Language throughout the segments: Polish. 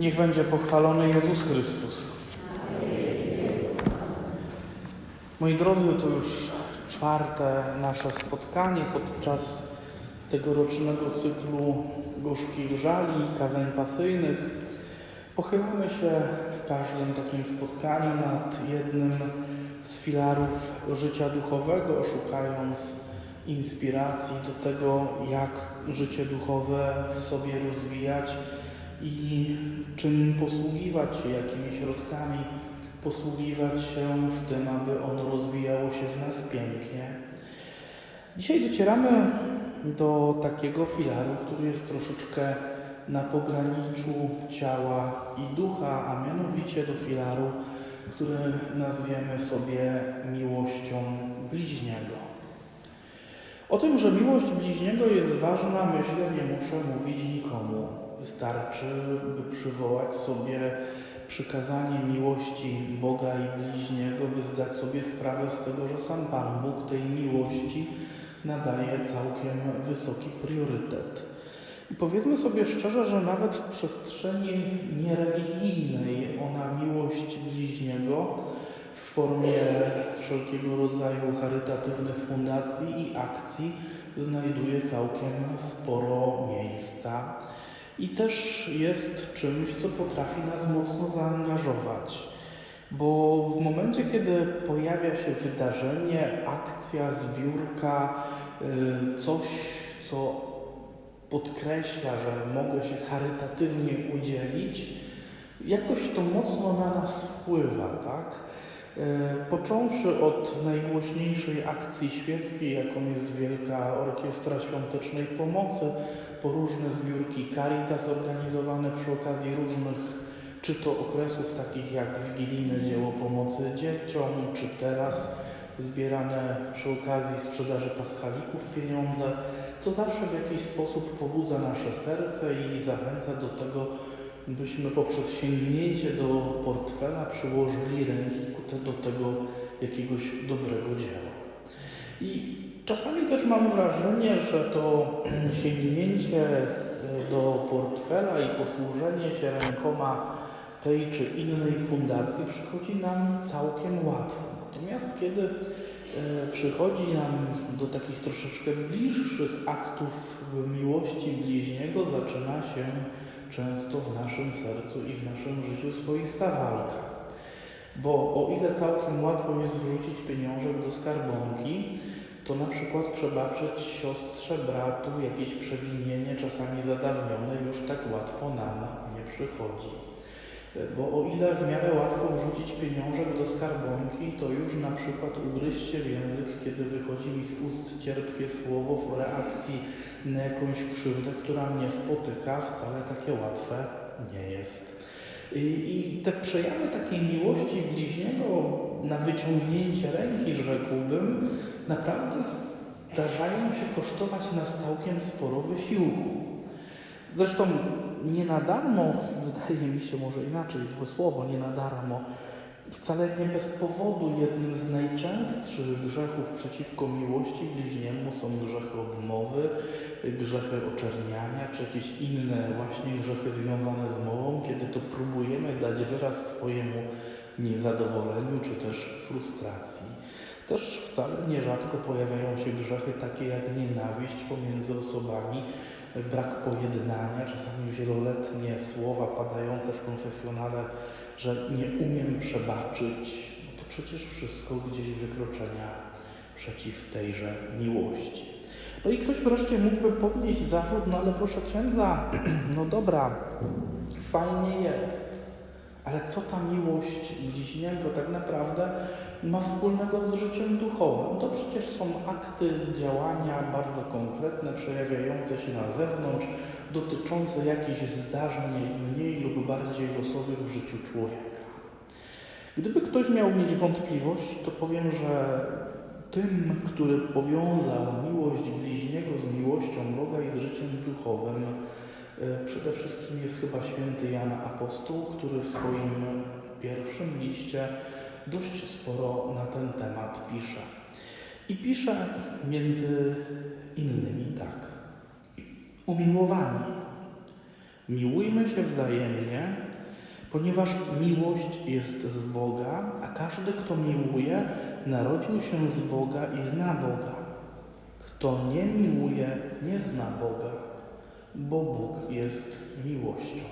Niech będzie pochwalony Jezus Chrystus. Moi drodzy, to już czwarte nasze spotkanie podczas tegorocznego cyklu gorzkich żali i kazań pasyjnych. Pochylamy się w każdym takim spotkaniu nad jednym z filarów życia duchowego, szukając inspiracji do tego, jak życie duchowe w sobie rozwijać i czym posługiwać się, jakimi środkami posługiwać się w tym, aby ono rozwijało się w nas pięknie. Dzisiaj docieramy do takiego filaru, który jest troszeczkę na pograniczu ciała i ducha, a mianowicie do filaru, który nazwiemy sobie miłością bliźniego. O tym, że miłość bliźniego jest ważna, myślę, nie muszę mówić nikomu. Wystarczy, by przywołać sobie przykazanie miłości Boga i bliźniego, by zdać sobie sprawę z tego, że sam Pan Bóg tej miłości nadaje całkiem wysoki priorytet. I powiedzmy sobie szczerze, że nawet w przestrzeni niereligijnej ona miłość bliźniego w formie wszelkiego rodzaju charytatywnych fundacji i akcji znajduje całkiem sporo miejsca i też jest czymś, co potrafi nas mocno zaangażować. Bo w momencie, kiedy pojawia się wydarzenie, akcja, zbiórka, y, coś, co podkreśla, że mogę się charytatywnie udzielić, jakoś to mocno na nas wpływa, tak? E, Począwszy od najgłośniejszej akcji świeckiej, jaką jest Wielka Orkiestra Świątecznej Pomocy, po różne zbiórki Caritas organizowane przy okazji różnych, czy to okresów takich jak wigilijne dzieło pomocy dzieciom, czy teraz zbierane przy okazji sprzedaży paschalików pieniądze, to zawsze w jakiś sposób pobudza nasze serce i zachęca do tego, byśmy poprzez sięgnięcie do portfela przyłożyli ręki do tego jakiegoś dobrego dzieła. I czasami też mam wrażenie, że to sięgnięcie do portfela i posłużenie się rękoma tej czy innej fundacji przychodzi nam całkiem łatwo. Natomiast kiedy e, przychodzi nam do takich troszeczkę bliższych aktów miłości bliźniego, zaczyna się często w naszym sercu i w naszym życiu swoista walka. Bo o ile całkiem łatwo jest wrzucić pieniążek do skarbonki, to na przykład przebaczyć siostrze, bratu jakieś przewinienie, czasami zadawnione, już tak łatwo nam nie przychodzi. Bo o ile w miarę łatwo wrzucić pieniążek do skarbonki, to już na przykład ugryźć się w język, kiedy wychodzi mi z ust cierpkie słowo w reakcji na jakąś krzywdę, która mnie spotyka, wcale takie łatwe nie jest. I te przejawy takiej miłości bliźniego na wyciągnięcie ręki, rzekłbym, naprawdę zdarzają się kosztować nas całkiem sporo wysiłku. Zresztą nie na darmo, wydaje mi się może inaczej to słowo, nie na darmo, wcale nie bez powodu jednym z najczęstszych grzechów przeciwko miłości bliźniemu są grzechy obmowy, grzechy oczerniania, czy jakieś inne właśnie grzechy związane z mową, kiedy to próbujemy dać wyraz swojemu niezadowoleniu, czy też frustracji. Też wcale nierzadko pojawiają się grzechy takie jak nienawiść pomiędzy osobami, brak pojednania, czasami wieloletnie słowa padające w konfesjonale, że nie umiem przebaczyć, no to przecież wszystko gdzieś wykroczenia przeciw tejże miłości. No i ktoś wreszcie mógłby podnieść zarzut, no ale proszę księdza, no dobra, fajnie jest, ale co ta miłość bliźniego tak naprawdę ma wspólnego z życiem duchowym? To przecież są akty działania bardzo konkretne, przejawiające się na zewnątrz, dotyczące jakichś zdarzeń mniej lub bardziej losowych w życiu człowieka. Gdyby ktoś miał mieć wątpliwości, to powiem, że tym, który powiązał miłość bliźniego z miłością Boga i z życiem duchowym, przede wszystkim jest chyba święty Jan Apostoł, który w swoim pierwszym liście dość sporo na ten temat pisze. I pisze między innymi tak. Umiłowani, miłujmy się wzajemnie, Ponieważ miłość jest z Boga, a każdy, kto miłuje, narodził się z Boga i zna Boga. Kto nie miłuje, nie zna Boga, bo Bóg jest miłością.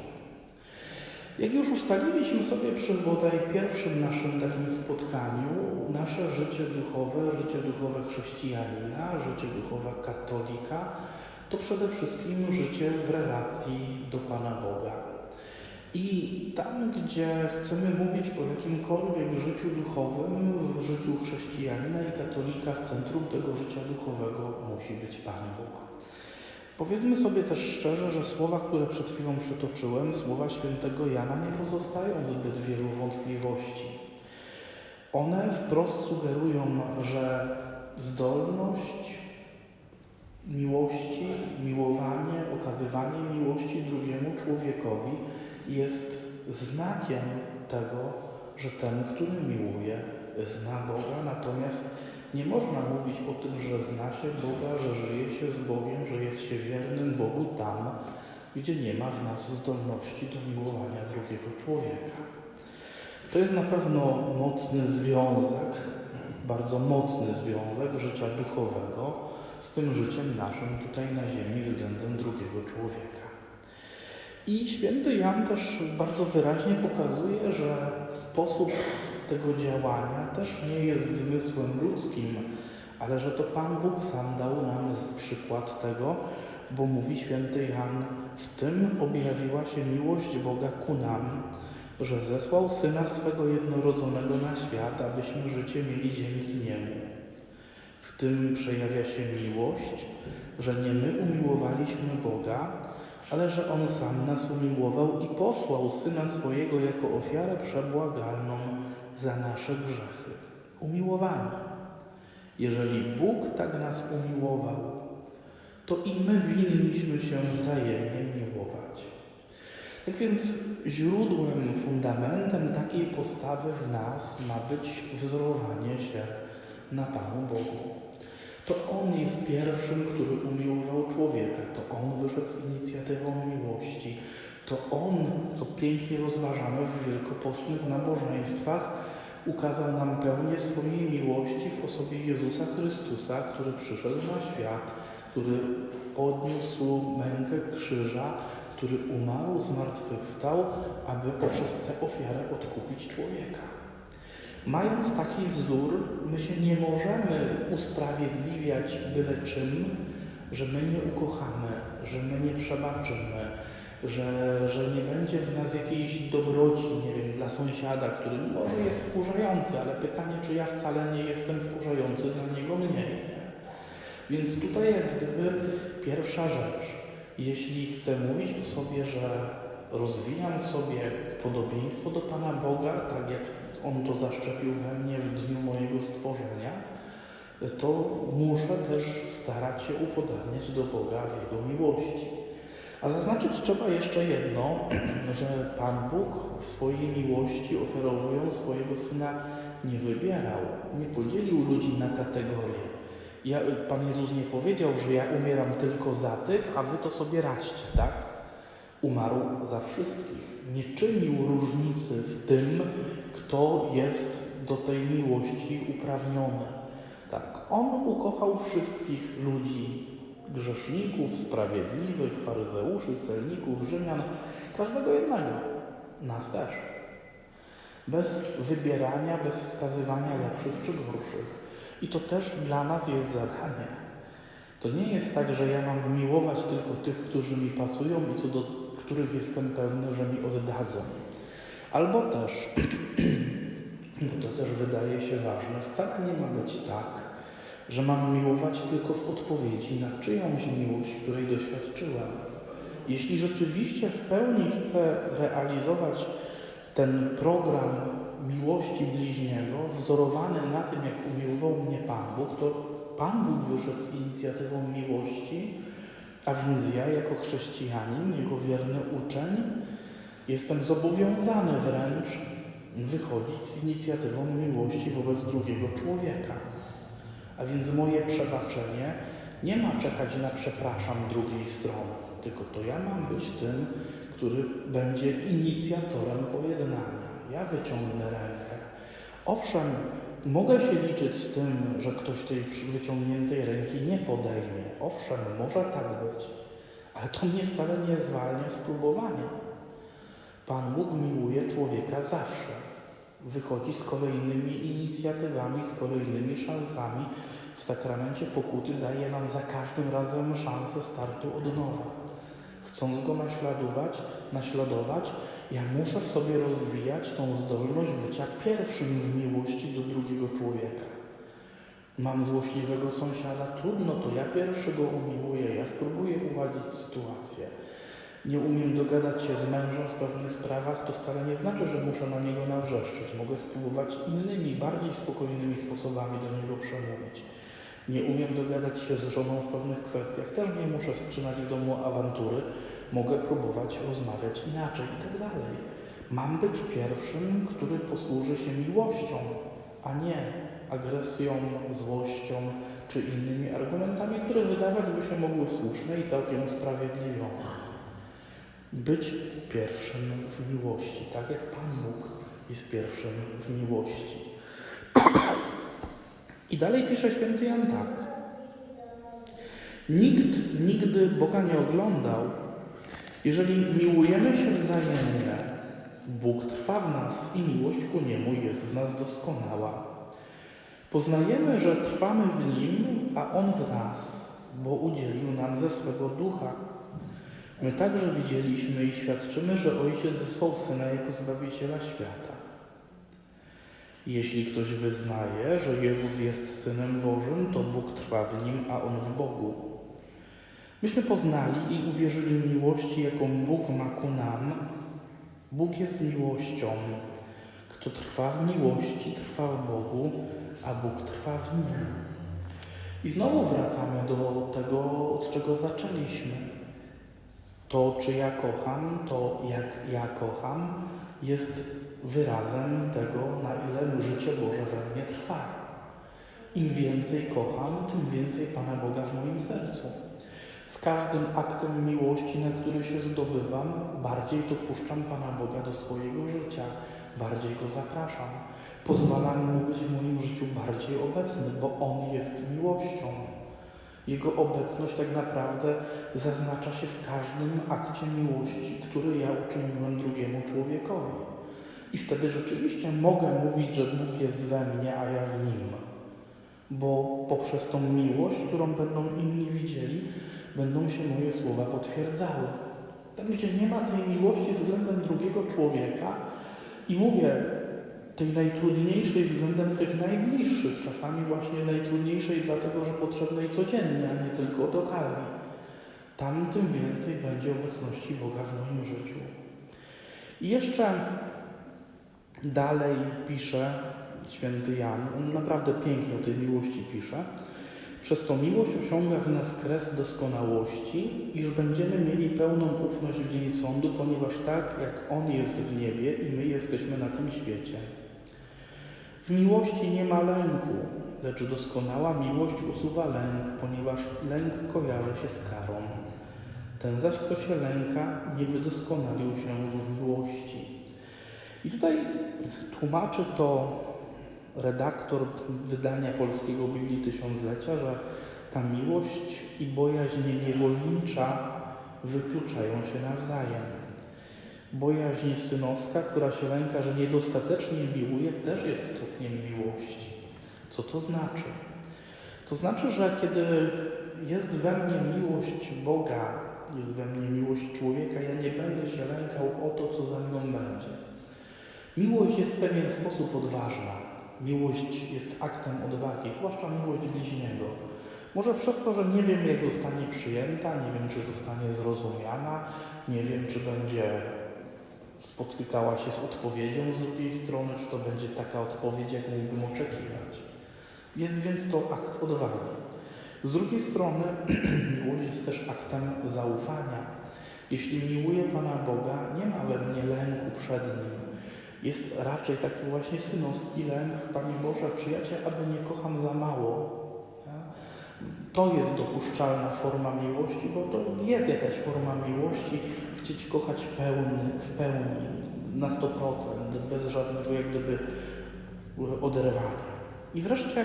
Jak już ustaliliśmy sobie przy bodaj pierwszym naszym takim spotkaniu, nasze życie duchowe, życie duchowe chrześcijanina, życie duchowe katolika, to przede wszystkim życie w relacji do Pana Boga. I tam, gdzie chcemy mówić o jakimkolwiek życiu duchowym, w życiu chrześcijanina i katolika, w centrum tego życia duchowego musi być Pan Bóg. Powiedzmy sobie też szczerze, że słowa, które przed chwilą przytoczyłem, słowa świętego Jana, nie pozostają zbyt wielu wątpliwości. One wprost sugerują, że zdolność miłości, miłowanie, okazywanie miłości drugiemu człowiekowi jest znakiem tego, że ten, który miłuje, zna Boga, natomiast nie można mówić o tym, że zna się Boga, że żyje się z Bogiem, że jest się wiernym Bogu tam, gdzie nie ma w nas zdolności do miłowania drugiego człowieka. To jest na pewno mocny związek, bardzo mocny związek życia duchowego z tym życiem naszym tutaj na ziemi względem drugiego człowieka. I święty Jan też bardzo wyraźnie pokazuje, że sposób tego działania też nie jest wymysłem ludzkim, ale że to Pan Bóg sam dał nam przykład tego, bo mówi święty Jan, w tym objawiła się miłość Boga ku nam, że zesłał Syna swego jednorodzonego na świat, abyśmy życie mieli dzięki Niemu. W tym przejawia się miłość, że nie my umiłowaliśmy Boga, ale że On sam nas umiłował i posłał Syna swojego jako ofiarę przebłagalną za nasze grzechy. Umiłowani. Jeżeli Bóg tak nas umiłował, to i my winniśmy się wzajemnie miłować. Tak więc źródłem, fundamentem takiej postawy w nas ma być wzorowanie się na Panu Bogu. To On jest pierwszym, który umiłował człowieka. To On wyszedł z inicjatywą miłości. To On, co pięknie rozważamy w wielkopostnych nabożeństwach, ukazał nam pełnię swojej miłości w osobie Jezusa Chrystusa, który przyszedł na świat, który podniósł mękę krzyża, który umarł, zmartwychwstał, aby poprzez tę ofiarę odkupić człowieka. Mając taki wzór, my się nie możemy usprawiedliwiać byle czym, że my nie ukochamy, że my nie przebaczymy, że, że nie będzie w nas jakiejś dobroci, nie wiem, dla sąsiada, który może jest wkurzający, ale pytanie, czy ja wcale nie jestem wkurzający dla niego mniej. Nie? Więc tutaj jak gdyby pierwsza rzecz, jeśli chcę mówić o sobie, że rozwijam sobie podobieństwo do Pana Boga, tak jak On to zaszczepił we mnie w dniu mojego stworzenia, to muszę też starać się upodabniać do Boga w Jego miłości. A zaznaczyć trzeba jeszcze jedno, że Pan Bóg w swojej miłości oferowując swojego Syna nie wybierał, nie podzielił ludzi na kategorie. Ja, Pan Jezus nie powiedział, że ja umieram tylko za tych, a wy to sobie radźcie, tak? Umarł za wszystkich. Nie czynił różnicy w tym, kto jest do tej miłości uprawniony. Tak, On ukochał wszystkich ludzi, grzeszników, sprawiedliwych, faryzeuszy, celników, Rzymian, każdego jednego, nas też. Bez wybierania, bez wskazywania lepszych czy gorszych. I to też dla nas jest zadanie. To nie jest tak, że ja mam miłować tylko tych, którzy mi pasują i co do których jestem pewny, że mi oddadzą. Albo też, bo to też wydaje się ważne, wcale nie ma być tak, że mam miłować tylko w odpowiedzi na czyjąś miłość, której doświadczyłem. Jeśli rzeczywiście w pełni chcę realizować ten program miłości bliźniego, wzorowany na tym, jak umiłował mnie Pan Bóg, to Pan Bóg wyszedł z inicjatywą miłości, a więc ja jako chrześcijanin, jego wierny uczeń, jestem zobowiązany wręcz wychodzić z inicjatywą miłości wobec drugiego człowieka. A więc moje przebaczenie nie ma czekać na przepraszam drugiej strony, tylko to ja mam być tym, który będzie inicjatorem pojednania. Ja wyciągnę rękę. Owszem, mogę się liczyć z tym, że ktoś tej wyciągniętej ręki nie podejmie. Owszem, może tak być, ale to mnie wcale nie zwalnia z próbowania. Pan Bóg miłuje człowieka zawsze. Wychodzi z kolejnymi inicjatywami, z kolejnymi szansami. W sakramencie pokuty daje nam za każdym razem szansę startu od nowa. Chcąc go naśladować, naśladować, ja muszę w sobie rozwijać tą zdolność bycia pierwszym w miłości do drugiego człowieka. Mam złośliwego sąsiada, trudno, to ja pierwszy go umiłuję, ja spróbuję uładzić sytuację. Nie umiem dogadać się z mężem w pewnych sprawach, to wcale nie znaczy, że muszę na niego nawrzeszczyć. Mogę spróbować innymi, bardziej spokojnymi sposobami do niego przemówić. Nie umiem dogadać się z żoną w pewnych kwestiach, też nie muszę wstrzymać w domu awantury. Mogę próbować rozmawiać inaczej i tak dalej. Mam być pierwszym, który posłuży się miłością, a nie agresją, złością czy innymi argumentami, które wydawać by się mogły słuszne i całkiem usprawiedliwione. Być pierwszym w miłości, tak jak Pan Bóg jest pierwszym w miłości. I dalej pisze święty Jan tak. Nikt nigdy Boga nie oglądał. Jeżeli miłujemy się wzajemnie, Bóg trwa w nas i miłość ku Niemu jest w nas doskonała. Poznajemy, że trwamy w Nim, a On w nas, bo udzielił nam ze swego ducha. My także widzieliśmy i świadczymy, że Ojciec zesłał Syna jako Zbawiciela świata. Jeśli ktoś wyznaje, że Jezus jest Synem Bożym, to Bóg trwa w nim, a On w Bogu. Myśmy poznali i uwierzyli w miłości, jaką Bóg ma ku nam. Bóg jest miłością. Kto trwa w miłości, trwa w Bogu, a Bóg trwa w nim. I znowu wracamy do tego, od czego zaczęliśmy. To, czy ja kocham, to jak ja kocham, jest wyrazem tego, na ile życie Boże we mnie trwa. Im więcej kocham, tym więcej Pana Boga w moim sercu. Z każdym aktem miłości, na który się zdobywam, bardziej dopuszczam Pana Boga do swojego życia, bardziej Go zapraszam. Pozwalam Mu być w moim życiu bardziej obecny, bo On jest miłością. Jego obecność tak naprawdę zaznacza się w każdym akcie miłości, który ja uczyniłem drugiemu człowiekowi. I wtedy rzeczywiście mogę mówić, że Bóg jest we mnie, a ja w nim. Bo poprzez tą miłość, którą będą inni widzieli, będą się moje słowa potwierdzały. Tam, gdzie nie ma tej miłości względem drugiego człowieka, i mówię, tej najtrudniejszej względem tych najbliższych, czasami właśnie najtrudniejszej dlatego, że potrzebnej codziennie, a nie tylko od okazji. Tam tym więcej będzie obecności Boga w moim życiu. I jeszcze dalej pisze święty Jan, on naprawdę pięknie o tej miłości pisze. Przez tą miłość osiąga w nas kres doskonałości, iż będziemy mieli pełną ufność w dzień sądu, ponieważ tak jak On jest w niebie i my jesteśmy na tym świecie. W miłości nie ma lęku, lecz doskonała miłość usuwa lęk, ponieważ lęk kojarzy się z karą. Ten zaś, kto się lęka, nie wydoskonalił się w miłości. I tutaj tłumaczy to redaktor wydania polskiego Biblii Tysiąclecia, że ta miłość i bojaźń niewolnicza wykluczają się nawzajem. Bojaźń synowska, która się lęka, że niedostatecznie miłuje, też jest stopniem miłości. Co to znaczy? To znaczy, że kiedy jest we mnie miłość Boga, jest we mnie miłość człowieka, ja nie będę się lękał o to, co ze mną będzie. Miłość jest w pewien sposób odważna. Miłość jest aktem odwagi, zwłaszcza miłość bliźniego. Może przez to, że nie wiem, jak zostanie przyjęta, nie wiem, czy zostanie zrozumiana, nie wiem, czy będzie spotykała się z odpowiedzią z drugiej strony, czy to będzie taka odpowiedź, jak mógłbym oczekiwać. Jest więc to akt odwagi. Z drugiej strony miłość jest też aktem zaufania. Jeśli miłuję Pana Boga, nie ma we mnie lęku przed Nim. Jest raczej taki właśnie synowski lęk, Panie Boże, przyjaciel, aby nie kocham za mało. To jest dopuszczalna forma miłości, bo to jest jakaś forma miłości, chcieć kochać pełny, w pełni, na 100%, bez żadnego jak gdyby oderwania. I wreszcie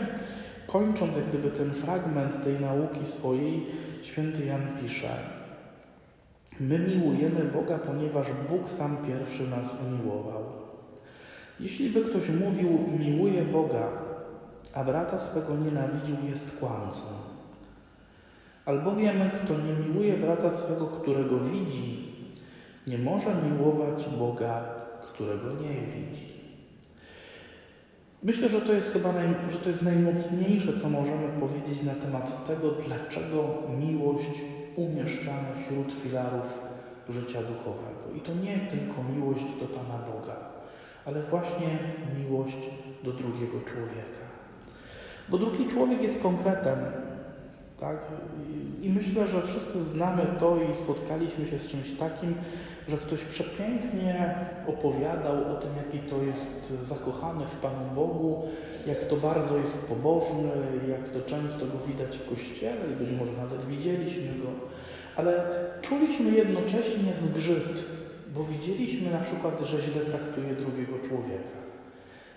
kończąc jak gdyby ten fragment tej nauki swojej, święty Jan pisze My miłujemy Boga, ponieważ Bóg sam pierwszy nas umiłował. Jeśli by ktoś mówił miłuje Boga, a brata swego nienawidził, jest kłamcą. Albowiem kto nie miłuje brata swego, którego widzi, nie może miłować Boga, którego nie widzi. Myślę, że to jest chyba naj, że to jest najmocniejsze, co możemy powiedzieć na temat tego, dlaczego miłość umieszczamy wśród filarów życia duchowego. I to nie tylko miłość do Pana Boga, ale właśnie miłość do drugiego człowieka. Bo drugi człowiek jest konkretem, tak? I, myślę, że wszyscy znamy to i spotkaliśmy się z czymś takim, że ktoś przepięknie opowiadał o tym, jaki to jest zakochany w Panu Bogu, jak to bardzo jest pobożny, jak to często go widać w kościele i być może nawet widzieliśmy go, ale czuliśmy jednocześnie zgrzyt, bo widzieliśmy na przykład, że źle traktuje drugiego człowieka.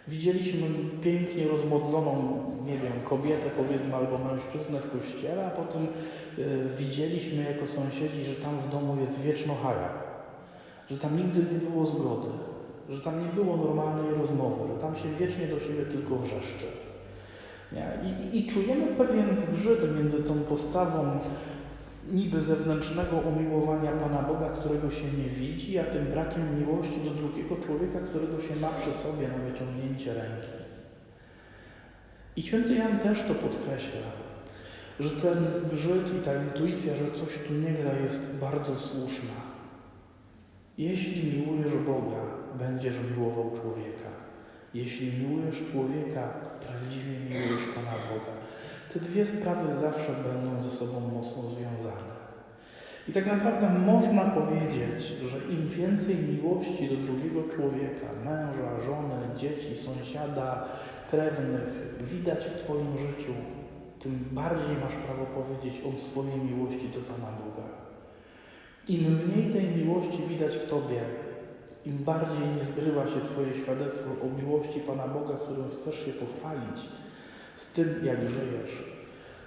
Widzieliśmy pięknie rozmodloną, nie wiem, kobietę powiedzmy albo mężczyznę w kościele, a potem y, widzieliśmy jako sąsiedzi, że tam w domu jest wieczno haja, że tam nigdy nie było zgody, że tam nie było normalnej rozmowy, że tam się wiecznie do siebie tylko wrzeszczy. I, I czujemy pewien zgrzyt między tą postawą niby zewnętrznego umiłowania Pana Boga, którego się nie widzi, a tym brakiem miłości do drugiego człowieka, którego się ma przy sobie na wyciągnięcie ręki. I święty Jan też to podkreśla, że ten zgrzyt i ta intuicja, że coś tu nie gra, jest bardzo słuszna. Jeśli miłujesz Boga, będziesz miłował człowieka. Jeśli miłujesz człowieka, prawdziwie miłujesz Pana Boga. Te dwie sprawy zawsze będą ze sobą mocno związane. I tak naprawdę można powiedzieć, że im więcej miłości do drugiego człowieka, męża, żony, dzieci, sąsiada, krewnych widać w Twoim życiu, tym bardziej masz prawo powiedzieć o swojej miłości do Pana Boga. Im mniej tej miłości widać w Tobie, im bardziej nie zgrywa się Twoje świadectwo o miłości Pana Boga, którą chcesz się pochwalić, z tym, jak żyjesz,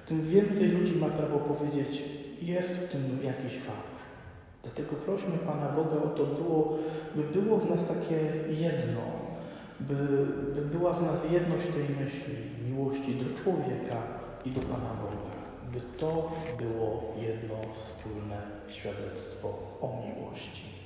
tym więcej ludzi ma prawo powiedzieć, jest w tym jakiś fałsz. Dlatego prośmy Pana Boga o to, było, by było w nas takie jedno, by, by była w nas jedność tej myśli, miłości do człowieka i do Pana Boga, by to było jedno wspólne świadectwo o miłości.